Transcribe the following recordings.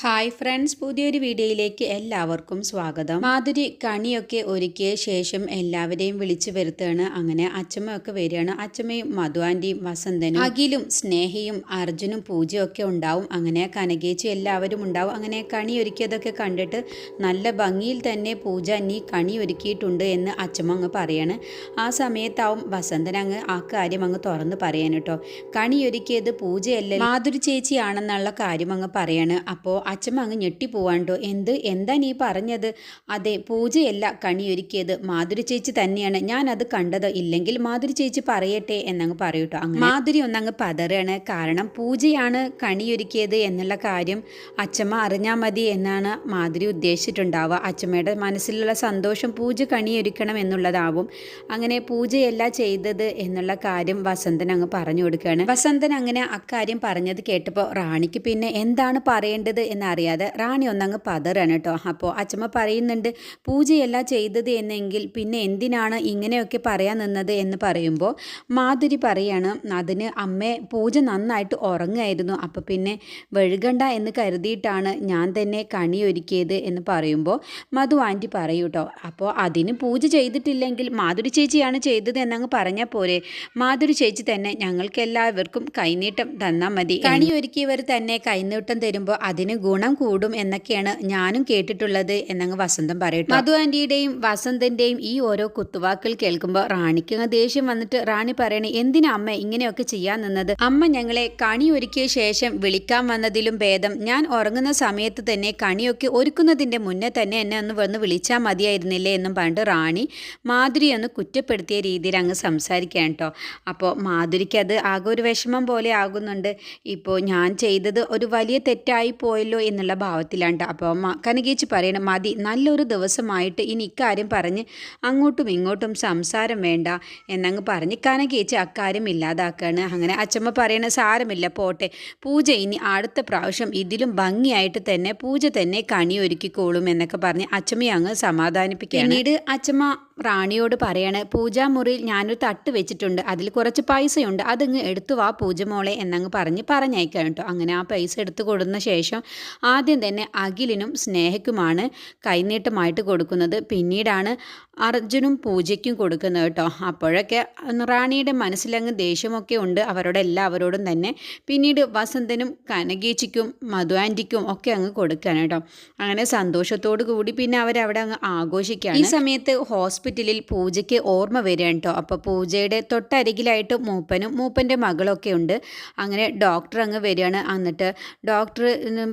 Hi friends പുതിയൊരു വീഡിയോയിലേക്ക് എല്ലാവർക്കും സ്വാഗതം. മാധുരി കണിയൊക്കെ ഒരുക്കിയ ശേഷം എല്ലാവരെയും വിളിച്ചു വരുത്തുകയാണ്. അങ്ങനെ അച്ഛമ്മയൊക്കെ വരികയാണ്. അച്ഛമ്മയും മധു ആന്റിയും വസന്തനും അഖിലും സ്നേഹയും അർജുനും പൂജയൊക്കെ ഉണ്ടാവും. അങ്ങനെ കനകേച്ചി എല്ലാവരും ഉണ്ടാവും. അങ്ങനെ കണി ഒരുക്കിയതൊക്കെ കണ്ടിട്ട് നല്ല ഭംഗിയിൽ തന്നെ പൂജ നീ കണി ഒരുക്കിയിട്ടുണ്ട് എന്ന് അച്ഛമ്മ അങ്ങ് പറയാണ്. ആ സമയത്താവും വസന്തൻ അങ്ങ് ആ കാര്യം അങ്ങ് തുറന്ന് പറയാൻ കേട്ടോ. കണി ഒരുക്കിയത് പൂജയല്ല മാധുരി ചേച്ചിയാണെന്നുള്ള കാര്യം അങ്ങ് പറയാണ്. അപ്പോൾ അച്ഛമ്മ അങ്ങ് ഞെട്ടിപ്പോവാണ്ടോ? എന്ത്? എന്താ നീ പറഞ്ഞത്? അതെ പൂജയല്ല കണിയൊരുക്കിയത് മാധുരി ചേച്ചി തന്നെയാണ്. ഞാൻ അത് കണ്ടത്. ഇല്ലെങ്കിൽ മാധുരി ചേച്ചി പറയട്ടെ എന്നങ്ങ് പറയൂട്ടോ അങ്ങനെ മാധുരി ഒന്നങ്ങ് പതറാണ് കാരണം പൂജയാണ് കണിയൊരുക്കിയത് എന്നുള്ള കാര്യം അച്ഛമ്മ അറിഞ്ഞാൽ മതി എന്നാണ് മാധുരി ഉദ്ദേശിച്ചിട്ടുണ്ടാവുക. അച്ഛമ്മയുടെ മനസ്സിലുള്ള സന്തോഷം പൂജ കണിയൊരുക്കണം എന്നുള്ളതാവും. അങ്ങനെ പൂജയല്ല ചെയ്തത് എന്നുള്ള കാര്യം വസന്തൻ അങ്ങ് പറഞ്ഞു കൊടുക്കുകയാണ്. വസന്തൻ അങ്ങനെ അക്കാര്യം പറഞ്ഞത് കേട്ടപ്പോൾ റാണിക്ക് പിന്നെ എന്താണ് പറയേണ്ടത് എന്നറിയാതെ റാണി ഒന്നങ്ങ് പതറാണ് കേട്ടോ. അപ്പോൾ അച്ഛമ്മ പറയുന്നുണ്ട് പൂജയല്ല ചെയ്തത് എന്നെങ്കിൽ പിന്നെ എന്തിനാണ് ഇങ്ങനെയൊക്കെ പറയാൻ നിന്നത്? എന്ന് പറയുമ്പോൾ മാധുരി പറയാണ് അതിന് അമ്മ പൂജ നന്നായിട്ട് ഉറങ്ങായിരുന്നു. അപ്പോൾ പിന്നെ വഴുകണ്ട എന്ന് കരുതിയിട്ടാണ് ഞാൻ തന്നെ കണി ഒരുക്കിയത്. എന്ന് പറയുമ്പോൾ മധു ആന്റി പറയൂ കേട്ടോ അപ്പോൾ അതിന് പൂജ ചെയ്തിട്ടില്ലെങ്കിൽ മാധുരി ചേച്ചിയാണ് ചെയ്തത് എന്നങ്ങ് പറഞ്ഞാൽ പോരെ. മാധുരി ചേച്ചി തന്നെ ഞങ്ങൾക്ക് എല്ലാവർക്കും കൈനീട്ടം തന്നാൽ മതി. കണി ഒരുക്കിയവർ തന്നെ കൈനീട്ടം തരുമ്പോൾ അതിന് ഗുണം കൂടും എന്നൊക്കെയാണ് ഞാനും കേട്ടിട്ടുള്ളത് എന്നങ്ങ് വസന്തം പറയട്ടെ മധു ആന്റിയുടെയും വസന്തന്റെയും ഈ ഓരോ കുത്തുവാക്കുകൾ കേൾക്കുമ്പോൾ റാണിക്ക് അങ്ങ് ദേഷ്യം വന്നിട്ട് റാണി പറയണേ എന്തിനാ അമ്മ ഇങ്ങനെയൊക്കെ ചെയ്യാൻ നിന്നത്? അമ്മ ഞങ്ങളെ കണി ഒരുക്കിയ ശേഷം വിളിക്കാൻ വന്നതിലും ഭേദം ഞാൻ ഉറങ്ങുന്ന സമയത്ത് തന്നെ കണിയൊക്കെ ഒരുക്കുന്നതിന്റെ മുന്നേ തന്നെ എന്നെ ഒന്ന് വന്ന് വിളിച്ചാൽ മതിയായിരുന്നില്ലേ എന്നും പറഞ്ഞിട്ട് റാണി മാധുരി ഒന്ന് കുറ്റപ്പെടുത്തിയ രീതിയിൽ അങ്ങ് സംസാരിക്കാൻ കേട്ടോ. അപ്പോൾ മാധുരിക്ക് അത് ആകെ ഒരു വിഷമം പോലെ ആകുന്നുണ്ട്. ഇപ്പോൾ ഞാൻ ചെയ്തത് ഒരു വലിയ തെറ്റായി പോയല്ലോ എന്നുള്ള ഭാവത്തിലാണ്ട്. അപ്പോൾ കനകേച്ചി പറയണം മതി നല്ലൊരു ദിവസമായിട്ട് ഇനി ഇക്കാര്യം പറഞ്ഞ് അങ്ങോട്ടും ഇങ്ങോട്ടും സംസാരം വേണ്ട എന്നങ്ങ് പറഞ്ഞ് കനകേച്ചി അക്കാര്യം ഇല്ലാതാക്കുകയാണ് അങ്ങനെ അച്ചമ്മ പറയണ സാരമില്ല പോട്ടെ. പൂജ ഇനി അടുത്ത പ്രാവശ്യം ഇതിലും ഭംഗിയായിട്ട് തന്നെ പൂജ തന്നെ കണി ഒരുക്കിക്കോളും എന്നൊക്കെ പറഞ്ഞ് അച്ചമ്മയെ അങ്ങ് സമാധാനിപ്പിക്കുക പിന്നീട് അച്ചമ്മ റാണിയോട് പറയാണ് പൂജാമുറിയിൽ ഞാനൊരു തട്ട് വെച്ചിട്ടുണ്ട്. അതിൽ കുറച്ച് പൈസയുണ്ട്. അതിങ്ങ് എടുത്തു വാ പൂജമോളെ എന്നങ്ങ് പറഞ്ഞ് പറഞ്ഞയക്കാൻ കേട്ടോ. അങ്ങനെ ആ പൈസ എടുത്തു കൊടുന്ന ശേഷം ആദ്യം തന്നെ അഖിലിനും സ്നേഹയ്ക്കുമാണ് കൈനീട്ടമായിട്ട് കൊടുക്കുന്നത്. പിന്നീടാണ് അർജുനും പൂജയ്ക്കും കൊടുക്കുന്നത് കേട്ടോ. അപ്പോഴൊക്കെ റാണിയുടെ മനസ്സിലങ്ങ് ദേഷ്യമൊക്കെ ഉണ്ട്. അവരോട് എല്ലാവരോടും തന്നെ പിന്നീട് വസന്തനും കനകേച്ചിക്കും മധു ആന്റിക്കും ഒക്കെ അങ്ങ് കൊടുക്കുകയാണ് കേട്ടോ. അങ്ങനെ സന്തോഷത്തോടു കൂടി പിന്നെ അവരവിടെ അങ്ങ് ആഘോഷിക്കുകയാണ്. ഈ സമയത്ത് ഹോസ്പിറ്റലിൽ പൂജയ്ക്ക് ഓർമ്മ വരികയാണ് കേട്ടോ. അപ്പോൾ പൂജയുടെ തൊട്ടരികിലായിട്ട് മൂപ്പനും മൂപ്പന്റെ മകളൊക്കെ ഉണ്ട്. അങ്ങനെ ഡോക്ടർ അങ്ങ് വരികയാണ്. എന്നിട്ട് ഡോക്ടർ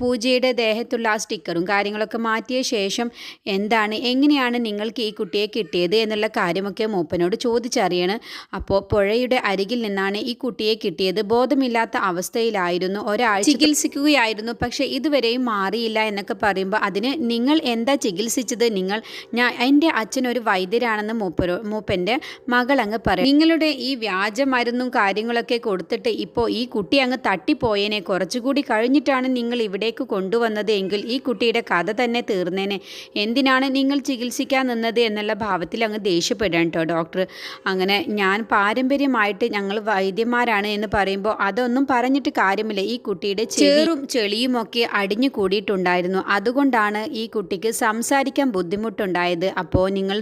പൂജയുടെ ദേഹത്തുള്ള ആ സ്റ്റിക്കറും കാര്യങ്ങളൊക്കെ മാറ്റിയ ശേഷം എന്താണ് എങ്ങനെയാണ് നിങ്ങൾക്ക് ഈ കുട്ടിയെ കിട്ടിയത് എന്നുള്ള കാര്യമൊക്കെ മൂപ്പനോട് ചോദിച്ചറിയാണ്. അപ്പോൾ പുഴയുടെ അരികിൽ നിന്നാണ് ഈ കുട്ടിയെ കിട്ടിയത്. ബോധമില്ലാത്ത അവസ്ഥയിലായിരുന്നു. ഒരാൾ ചികിത്സിക്കുകയായിരുന്നു. പക്ഷേ ഇതുവരെയും മാറിയില്ല എന്നൊക്കെ പറയുമ്പോൾ അതിന് നിങ്ങൾ എന്താ ചികിത്സിച്ചത്? നിങ്ങൾ ഞാൻ എന്റെ അച്ഛനൊരു ഒരു വൈദ്യരാണെന്ന് മൂപ്പരോ മൂപ്പന്റെ മകൾ അങ്ങ് പറയും. നിങ്ങളുടെ ഈ വ്യാജ മരുന്നും കാര്യങ്ങളൊക്കെ കൊടുത്തിട്ട് ഇപ്പോൾ ഈ കുട്ടി അങ്ങ് തട്ടിപ്പോയേനെ. കുറച്ചുകൂടി കഴിഞ്ഞിട്ടാണ് നിങ്ങൾ ഇവിടേക്ക് കൊണ്ടുവന്നത് എങ്കിൽ ഈ കുട്ടിയുടെ കഥ തന്നെ തീർന്നേനെ. എന്തിനാണ് നിങ്ങൾ ചികിത്സിക്കാൻ നിന്നത് എന്നുള്ള ഭാവത്തിൽ അങ്ങ് ദേഷ്യപ്പെടാൻ ഡോക്ടർ. അങ്ങനെ ഞാൻ പാരമ്പര്യമായിട്ട് ഞങ്ങൾ വൈദ്യന്മാരാണ് എന്ന് പറയുമ്പോൾ അതൊന്നും പറഞ്ഞിട്ട് കാര്യമില്ല. ഈ കുട്ടിയുടെ ചേറും ചെളിയുമൊക്കെ അടിഞ്ഞു കൂടിയിട്ടുണ്ടായിരുന്നു. അതുകൊണ്ടാണ് ഈ കുട്ടിക്ക് സംസാരിക്കാൻ ബുദ്ധിമുട്ടുണ്ടായത്. അപ്പോൾ നിങ്ങൾ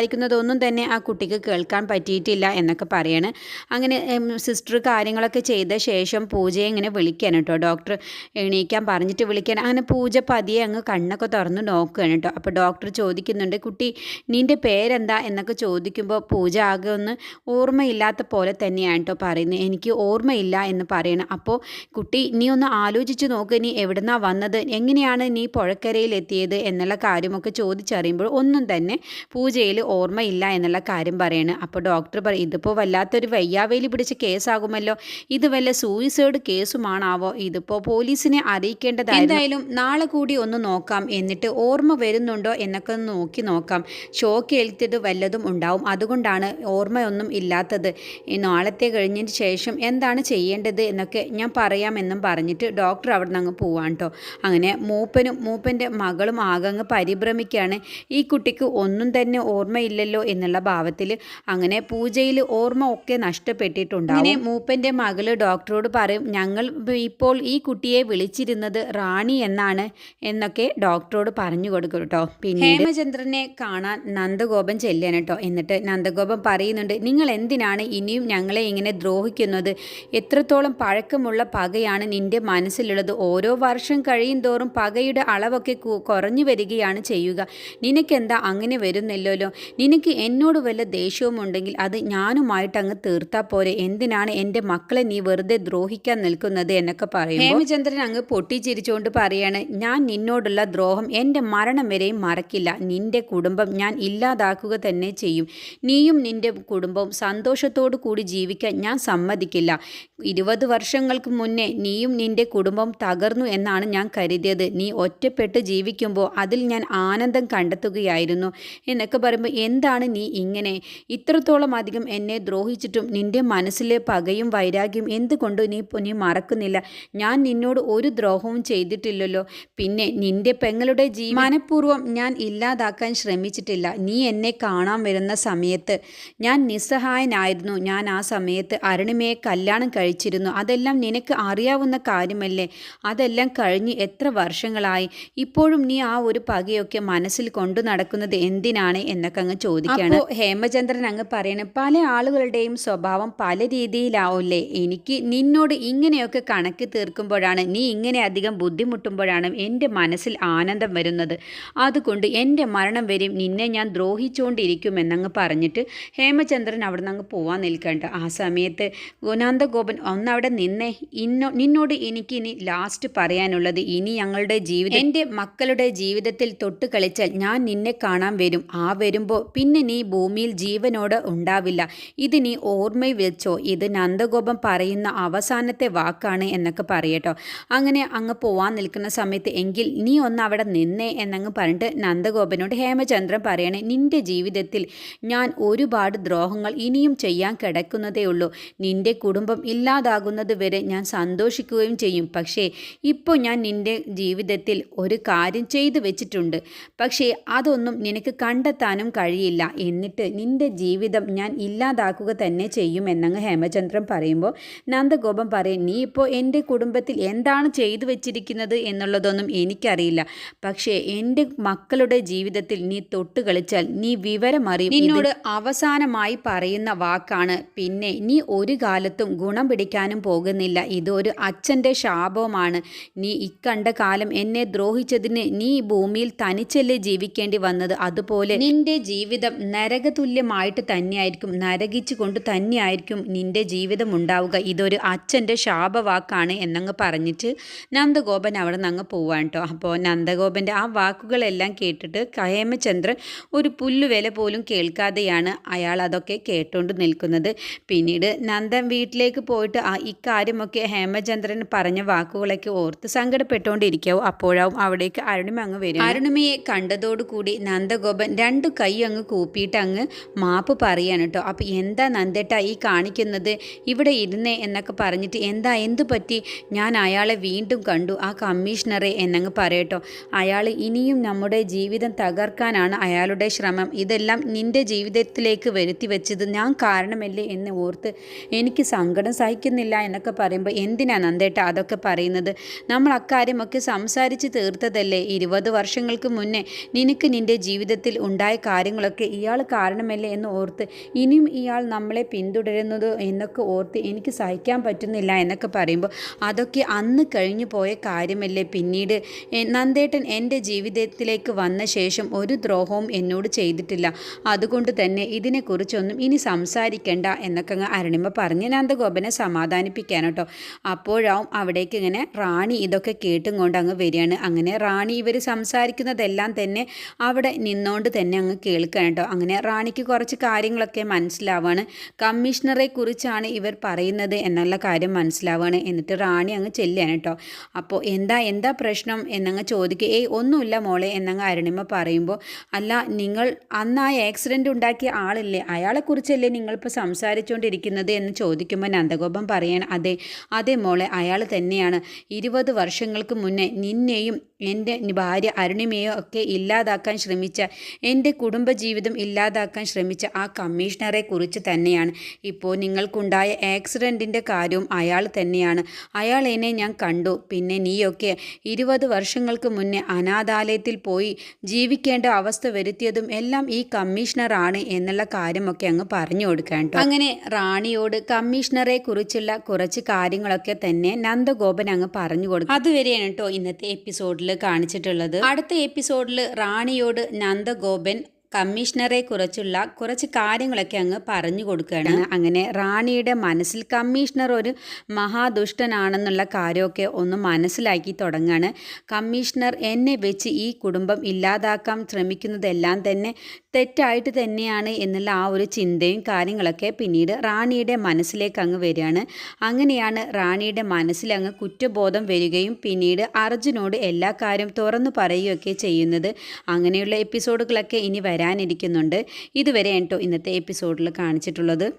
സംസാരിക്കുന്നതൊന്നും തന്നെ ആ കുട്ടിക്ക് കേൾക്കാൻ പറ്റിയിട്ടില്ല എന്നൊക്കെ പറയാണ്. അങ്ങനെ സിസ്റ്റർ കാര്യങ്ങളൊക്കെ ചെയ്ത ശേഷം പൂജയെ ഇങ്ങനെ വിളിക്കാൻ കേട്ടോ. ഡോക്ടർ എണീക്കാൻ പറഞ്ഞിട്ട് വിളിക്കാൻ അങ്ങനെ പൂജ പതിയെ അങ്ങ് കണ്ണൊക്കെ തുറന്ന് നോക്കുകയാണ് കേട്ടോ. അപ്പോൾ ഡോക്ടർ ചോദിക്കുന്നുണ്ട് കുട്ടി നിന്റെ പേരെന്താ? എന്നൊക്കെ ചോദിക്കുമ്പോൾ പൂജ ആകെ ഒന്ന് ഓർമ്മയില്ലാത്ത പോലെ തന്നെയാണ് കേട്ടോ പറയുന്നത്. എനിക്ക് ഓർമ്മയില്ല എന്ന് പറയണം. അപ്പോൾ കുട്ടി നീ ഒന്ന് ആലോചിച്ച് നോക്ക് നീ എവിടുന്നാ വന്നത്? എങ്ങനെയാണ് നീ പുഴക്കരയിൽ എത്തിയത് എന്നുള്ള കാര്യമൊക്കെ ചോദിച്ചറിയുമ്പോൾ ഒന്നും തന്നെ പൂജയിൽ ഓർമ്മയില്ല എന്നുള്ള കാര്യം പറയണം. അപ്പോൾ ഡോക്ടർ പറയും ഇതിപ്പോൾ വല്ലാത്തൊരു വയ്യാവേലി പിടിച്ച കേസാകുമല്ലോ. ഇത് വല്ല സൂയിസൈഡ് കേസുമാണാവോ? ഇതിപ്പോൾ പോലീസിനെ അറിയിക്കേണ്ടതായി എന്തായാലും നാളെ കൂടി ഒന്ന് നോക്കാം. എന്നിട്ട് ഓർമ്മ വരുന്നുണ്ടോ എന്നൊക്കെ ഒന്ന് നോക്കി നോക്കാം. ഷോക്ക് ഏൽത്തത് വല്ലതും ഉണ്ടാവും. അതുകൊണ്ടാണ് ഓർമ്മയൊന്നും ഇല്ലാത്തത്. നാളത്തെ കഴിഞ്ഞതിന് ശേഷം എന്താണ് ചെയ്യേണ്ടത് എന്നൊക്കെ ഞാൻ പറയാമെന്നും പറഞ്ഞിട്ട് ഡോക്ടർ അവിടെ നിന്ന് അങ്ങ് പോവാൻ കേട്ടോ അങ്ങനെ മൂപ്പനും മൂപ്പന്റെ മകളും ആകെ ആകങ്ങ് പരിഭ്രമിക്കുകയാണ് ഈ കുട്ടിക്ക് ഒന്നും തന്നെ ഓർമ്മ ഓർമ്മയില്ലല്ലോ എന്നുള്ള ഭാവത്തിൽ അങ്ങനെ പൂജയിൽ ഓർമ്മ ഒക്കെ നഷ്ടപ്പെട്ടിട്ടുണ്ട് അങ്ങനെ മൂപ്പന്റെ മകൾ ഡോക്ടറോട് പറയും ഞങ്ങൾ ഇപ്പോൾ ഈ കുട്ടിയെ വിളിച്ചിരുന്നത് റാണി എന്നാണ് എന്നൊക്കെ ഡോക്ടറോട് പറഞ്ഞു കൊടുക്കും കേട്ടോ പിന്നെ ഹേമചന്ദ്രനെ കാണാൻ നന്ദഗോപൻ ചെല്ലാണ് കേട്ടോ എന്നിട്ട് നന്ദഗോപൻ പറയുന്നുണ്ട് നിങ്ങൾ എന്തിനാണ് ഇനിയും ഞങ്ങളെ ഇങ്ങനെ ദ്രോഹിക്കുന്നത്? എത്രത്തോളം പഴക്കമുള്ള പകയാണ് നിന്റെ മനസ്സിലുള്ളത്. ഓരോ വർഷം കഴിയും തോറും പകയുടെ അളവൊക്കെ കുറഞ്ഞു വരികയാണ് ചെയ്യുക. നിനക്കെന്താ അങ്ങനെ വരുന്നില്ലല്ലോ? നിനക്ക് എന്നോട് വല്ല ദേഷ്യവും ഉണ്ടെങ്കിൽ അത് ഞാനുമായിട്ട് അങ്ങ് തീർത്താ പോരെ. എന്തിനാണ് എന്റെ മക്കളെ നീ വെറുതെ ദ്രോഹിക്കാൻ നിൽക്കുന്നത് എന്നൊക്കെ പറയും ഹേമചന്ദ്രൻ അങ്ങ് പൊട്ടിച്ചിരിച്ചുകൊണ്ട് പറയാണ് ഞാൻ നിന്നോടുള്ള ദ്രോഹം എന്റെ മരണം വരെയും മറക്കില്ല. നിന്റെ കുടുംബം ഞാൻ ഇല്ലാതാക്കുക തന്നെ ചെയ്യും. നീയും നിന്റെ കുടുംബവും സന്തോഷത്തോടു കൂടി ജീവിക്കാൻ ഞാൻ സമ്മതിക്കില്ല. ഇരുപത് വർഷങ്ങൾക്ക് മുന്നേ നീയും നിന്റെ കുടുംബം തകർന്നു എന്നാണ് ഞാൻ കരുതിയത്. നീ ഒറ്റപ്പെട്ട് ജീവിക്കുമ്പോൾ അതിൽ ഞാൻ ആനന്ദം കണ്ടെത്തുകയായിരുന്നു എന്നൊക്കെ പറയുമ്പോൾ എന്താണ് നീ ഇങ്ങനെ? ഇത്രത്തോളം അധികം എന്നെ ദ്രോഹിച്ചിട്ടും നിന്റെ മനസ്സിലെ പകയും വൈരാഗ്യം എന്തുകൊണ്ട് നീ നീ മറക്കുന്നില്ല. ഞാൻ നിന്നോട് ഒരു ദ്രോഹവും ചെയ്തിട്ടില്ലല്ലോ. പിന്നെ നിന്റെ പെങ്ങളുടെ ജീ മനഃപൂർവം ഞാൻ ഇല്ലാതാക്കാൻ ശ്രമിച്ചിട്ടില്ല. നീ എന്നെ കാണാൻ വരുന്ന സമയത്ത് ഞാൻ നിസ്സഹായനായിരുന്നു. ഞാൻ ആ സമയത്ത് അരുണിമയെ കല്യാണം കഴിച്ചിരുന്നു. അതെല്ലാം നിനക്ക് അറിയാവുന്ന കാര്യമല്ലേ? അതെല്ലാം കഴിഞ്ഞ് എത്ര വർഷങ്ങളായി? ഇപ്പോഴും നീ ആ ഒരു പകയൊക്കെ മനസ്സിൽ കൊണ്ടു നടക്കുന്നത് എന്തിനാണ് എന്നൊക്കെ അങ്ങ് ചോദിക്കുകയാണ്. ഹേമചന്ദ്രൻ അങ്ങ് പറയണ പല ആളുകളുടെയും സ്വഭാവം പല രീതിയിലാവില്ലേ? എനിക്ക് നിന്നോട് ഇങ്ങനെയൊക്കെ കണക്ക് തീർക്കുമ്പോഴാണ് നീ ഇങ്ങനെ അധികം ബുദ്ധിമുട്ടുമ്പോഴാണ് എന്റെ മനസ്സിൽ ആനന്ദം വരുന്നത്. അതുകൊണ്ട് എന്റെ മരണം വരും നിന്നെ ഞാൻ ദ്രോഹിച്ചുകൊണ്ടിരിക്കുമെന്നങ്ങ് പറഞ്ഞിട്ട് ഹേമചന്ദ്രൻ അവിടെ നിന്ന് അങ്ങ് പോവാൻ നിൽക്കണ്ട. ആ സമയത്ത് ഗുണാന്തഗോപൻ ഒന്നവിടെ നിന്നേ. ഇന്നോ നിന്നോട് എനിക്ക് ഇനി ലാസ്റ്റ് പറയാനുള്ളത് ഇനി ഞങ്ങളുടെ ജീവിതം എന്റെ മക്കളുടെ ജീവിതത്തിൽ തൊട്ട് കളിച്ചാൽ ഞാൻ നിന്നെ കാണാൻ വരും. ആ വരുമ്പോൾ പിന്നെ നീ ഭൂമിയിൽ ജീവനോട് ഉണ്ടാവില്ല. ഇത് നീ ഓർമ്മയിൽ വെച്ചോ. ഇത് നന്ദഗോപം പറയുന്ന അവസാനത്തെ വാക്കാണ് എന്നൊക്കെ പറയട്ടോ. അങ്ങനെ അങ്ങ് പോവാൻ നിൽക്കുന്ന സമയത്ത് എങ്കിൽ നീ ഒന്ന് അവിടെ നിന്നേ എന്നങ്ങ് പറഞ്ഞിട്ട് നന്ദഗോപനോട് ഹേമചന്ദ്രൻ പറയണേ നിന്റെ ജീവിതത്തിൽ ഞാൻ ഒരുപാട് ദ്രോഹങ്ങൾ ഇനിയും ചെയ്യാൻ കിടക്കുന്നതേ ഉള്ളൂ. നിന്റെ കുടുംബം ഇല്ലാതാകുന്നത് വരെ ഞാൻ സന്തോഷിക്കുകയും ചെയ്യും. പക്ഷേ ഇപ്പോൾ ഞാൻ നിന്റെ ജീവിതത്തിൽ ഒരു കാര്യം ചെയ്തു വെച്ചിട്ടുണ്ട്. പക്ഷേ അതൊന്നും നിനക്ക് കണ്ടെത്താനും കഴിയില്ല. എന്നിട്ട് നിന്റെ ജീവിതം ഞാൻ ഇല്ലാതാക്കുക തന്നെ ചെയ്യും എന്നങ്ങ് ഹേമചന്ദ്രൻ പറയുമ്പോൾ നന്ദഗോപം പറയും നീ ഇപ്പോൾ എന്റെ കുടുംബത്തിൽ എന്താണ് ചെയ്തു വെച്ചിരിക്കുന്നത് എന്നുള്ളതൊന്നും എനിക്കറിയില്ല. പക്ഷേ എന്റെ മക്കളുടെ ജീവിതത്തിൽ നീ തൊട്ട് കളിച്ചാൽ നീ വിവരമറിയും നിന്നോട് അവസാനമായി പറയുന്ന വാക്കാണ്. പിന്നെ നീ ഒരു കാലത്തും ഗുണം പിടിക്കാനും പോകുന്നില്ല. ഇതൊരു അച്ഛന്റെ ശാപവുമാണ്. നീ ഇക്കണ്ട കാലം എന്നെ ദ്രോഹിച്ചതിന് നീ ഭൂമിയിൽ തനിച്ചല്ലേ ജീവിക്കേണ്ടി വന്നത്. അതുപോലെ നിന്റെ ജീവിതം നരകതുല്യമായിട്ട് തന്നെയായിരിക്കും നരകിച്ചു കൊണ്ട് തന്നെയായിരിക്കും നിന്റെ ജീവിതം ഉണ്ടാവുക. ഇതൊരു അച്ഛന്റെ ശാപവാക്കാണ് എന്നങ്ങ് പറഞ്ഞിട്ട് നന്ദഗോപൻ അവിടെ നിന്ന് അങ്ങ് പോവാൻ കേട്ടോ. അപ്പോൾ നന്ദഗോപന്റെ ആ വാക്കുകളെല്ലാം കേട്ടിട്ട് ഹേമചന്ദ്രൻ ഒരു പുല്ലുവില പോലും കേൾക്കാതെയാണ് അയാൾ അതൊക്കെ കേട്ടുകൊണ്ട് നിൽക്കുന്നത്. പിന്നീട് നന്ദൻ വീട്ടിലേക്ക് പോയിട്ട് ആ ഇക്കാര്യമൊക്കെ ഹേമചന്ദ്രൻ പറഞ്ഞ വാക്കുകളൊക്കെ ഓർത്ത് സങ്കടപ്പെട്ടുകൊണ്ടിരിക്കാവും. അപ്പോഴാവും അവിടേക്ക് അരുണിമ അങ്ങ് വരും അരുണിമയെ കണ്ടതോടുകൂടി നന്ദഗോപൻ രണ്ട് കൈ അങ്ങ് കൂപ്പിയിട്ട് അങ്ങ് മാപ്പ് പറയാണ് കേട്ടോ. അപ്പോൾ എന്താ നന്ദേട്ട ഈ കാണിക്കുന്നത്? ഇവിടെ ഇരുന്നേ എന്നൊക്കെ പറഞ്ഞിട്ട് എന്താ എന്തു പറ്റി? ഞാൻ അയാളെ വീണ്ടും കണ്ടു. ആ കമ്മീഷണറെ എന്നങ്ങ് പറയട്ടോ അയാൾ ഇനിയും നമ്മുടെ ജീവിതം തകർക്കാനാണ് അയാളുടെ ശ്രമം. ഇതെല്ലാം നിന്റെ ജീവിതത്തിലേക്ക് വരുത്തി വെച്ചത് ഞാൻ കാരണമല്ലേ എന്ന് ഓർത്ത് എനിക്ക് സങ്കടം സഹിക്കുന്നില്ല എന്നൊക്കെ പറയുമ്പോൾ എന്തിനാ നന്ദേട്ട അതൊക്കെ പറയുന്നത്? നമ്മൾ അക്കാര്യമൊക്കെ സംസാരിച്ച് തീർത്തതല്ലേ? ഇരുപത് വർഷങ്ങൾക്ക് മുന്നേ നിനക്ക് നിന്റെ ജീവിതത്തിൽ ഉണ്ടായ കാര്യങ്ങളൊക്കെ ഇയാൾ കാരണമല്ലേ എന്ന് ഓർത്ത് ഇനിയും ഇയാൾ നമ്മളെ പിന്തുടരുന്നത് എന്നൊക്കെ ഓർത്ത് എനിക്ക് സഹിക്കാൻ പറ്റുന്നില്ല എന്നൊക്കെ പറയുമ്പോൾ അതൊക്കെ അന്ന് കഴിഞ്ഞു പോയ കാര്യമല്ലേ. പിന്നീട് നന്ദേട്ടൻ എന്റെ ജീവിതത്തിലേക്ക് വന്ന ശേഷം ഒരു ദ്രോഹവും എന്നോട് ചെയ്തിട്ടില്ല. അതുകൊണ്ട് തന്നെ ഇതിനെക്കുറിച്ചൊന്നും ഇനി സംസാരിക്കേണ്ട എന്നൊക്കെ അങ്ങ് അരുണിമ പറഞ്ഞ് നന്ദഗോപനെ സമാധാനിപ്പിക്കാൻ കേട്ടോ. അപ്പോഴാവും അവിടേക്ക് ഇങ്ങനെ റാണി ഇതൊക്കെ കേട്ടും കൊണ്ട് അങ്ങ് വരികയാണ്. അങ്ങനെ റാണി ഇവർ സംസാരിക്കുന്നതെല്ലാം തന്നെ അവിടെ നിന്നോണ്ട് തന്നെ അങ്ങ് കേൾക്കണം കേട്ടോ. അങ്ങനെ റാണിക്ക് കുറച്ച് കാര്യങ്ങളൊക്കെ മനസ്സിലാവാണ്. കമ്മീഷണറെ കുറിച്ചാണ് ഇവർ പറയുന്നത് എന്നുള്ള കാര്യം മനസ്സിലാവാണ്. എന്നിട്ട് റാണി അങ്ങ് ചെല്ലുകയാണ് കേട്ടോ. അപ്പോൾ എന്താ എന്താ പ്രശ്നം എന്നങ്ങ് ചോദിക്കുക ഏയ് ഒന്നുമില്ല മോളെ എന്നങ്ങ് അരുണിമ പറയുമ്പോൾ അല്ല നിങ്ങൾ അന്ന് ആ ആക്സിഡന്റ് ഉണ്ടാക്കിയ ആളില്ലേ? അയാളെക്കുറിച്ചല്ലേ നിങ്ങളിപ്പോൾ സംസാരിച്ചുകൊണ്ടിരിക്കുന്നത്? എന്ന് ചോദിക്കുമ്പോൾ നന്ദഗോപം പറയാണ് അതെ അതെ മോളെ അയാൾ തന്നെയാണ്. ഇരുപത് വർഷങ്ങൾക്ക് മുന്നേ നിന്നെയും എന്റെ ഭാര്യ അരുണിമയോ ഒക്കെ ഇല്ലാതാക്കാൻ ശ്രമിച്ച എന്റെ കുടുംബജീവിതം ഇല്ലാതാക്കാൻ ശ്രമിച്ച ആ കമ്മീഷണറെ കുറിച്ച് തന്നെയാണ്. ഇപ്പോൾ നിങ്ങൾക്കുണ്ടായ ആക്സിഡന്റിന്റെ കാര്യവും അയാൾ തന്നെയാണ്. അയാൾ എന്നെ ഞാൻ കണ്ടു. പിന്നെ നീയൊക്കെ ഇരുപത് വർഷങ്ങൾക്ക് മുന്നേ അനാഥാലയത്തിൽ പോയി ജീവിക്കേണ്ട അവസ്ഥ വരുത്തിയതും എല്ലാം ഈ കമ്മീഷണറാണ് എന്നുള്ള കാര്യമൊക്കെ അങ്ങ് പറഞ്ഞു കൊടുക്കാൻ അങ്ങനെ റാണിയോട് കമ്മീഷണറെ കുറിച്ചുള്ള കുറച്ച് കാര്യങ്ങളൊക്കെ തന്നെ നന്ദഗോപൻ അങ്ങ് പറഞ്ഞു കൊടുക്കും. അതുവരെയാണ് കേട്ടോ ഇന്നത്തെ എപ്പിസോഡിൽ കാണിച്ചിട്ടുള്ളത്. അടുത്ത എപ്പിസോഡിൽ റാണിയോട് നന്ദഗോപൻ കമ്മീഷണറെ കുറിച്ചുള്ള കുറച്ച് കാര്യങ്ങളൊക്കെ അങ്ങ് പറഞ്ഞു കൊടുക്കുകയാണ്. അങ്ങനെ റാണിയുടെ മനസ്സിൽ കമ്മീഷണർ ഒരു മഹാദുഷ്ടനാണെന്നുള്ള കാര്യമൊക്കെ ഒന്ന് മനസ്സിലാക്കി തുടങ്ങുകയാണ് കമ്മീഷണർ എന്നെ വെച്ച് ഈ കുടുംബം ഇല്ലാതാക്കാൻ ശ്രമിക്കുന്നതെല്ലാം തന്നെ തെറ്റായിട്ട് തന്നെയാണ് എന്നുള്ള ആ ഒരു ചിന്തയും കാര്യങ്ങളൊക്കെ പിന്നീട് റാണിയുടെ മനസ്സിലേക്ക് അങ്ങ് വരികയാണ്. അങ്ങനെയാണ് റാണിയുടെ മനസ്സിൽ അങ്ങ് കുറ്റബോധം വരികയും പിന്നീട് അർജുനോട് എല്ലാ കാര്യം തുറന്നു പറയുകയൊക്കെ ചെയ്യുന്നത്. അങ്ങനെയുള്ള എപ്പിസോഡുകളൊക്കെ ഇനി വരാനിരിക്കുന്നുണ്ട്. ഇതുവരെ കേട്ടോ ഇന്നത്തെ എപ്പിസോഡിൽ കാണിച്ചിട്ടുള്ളത്.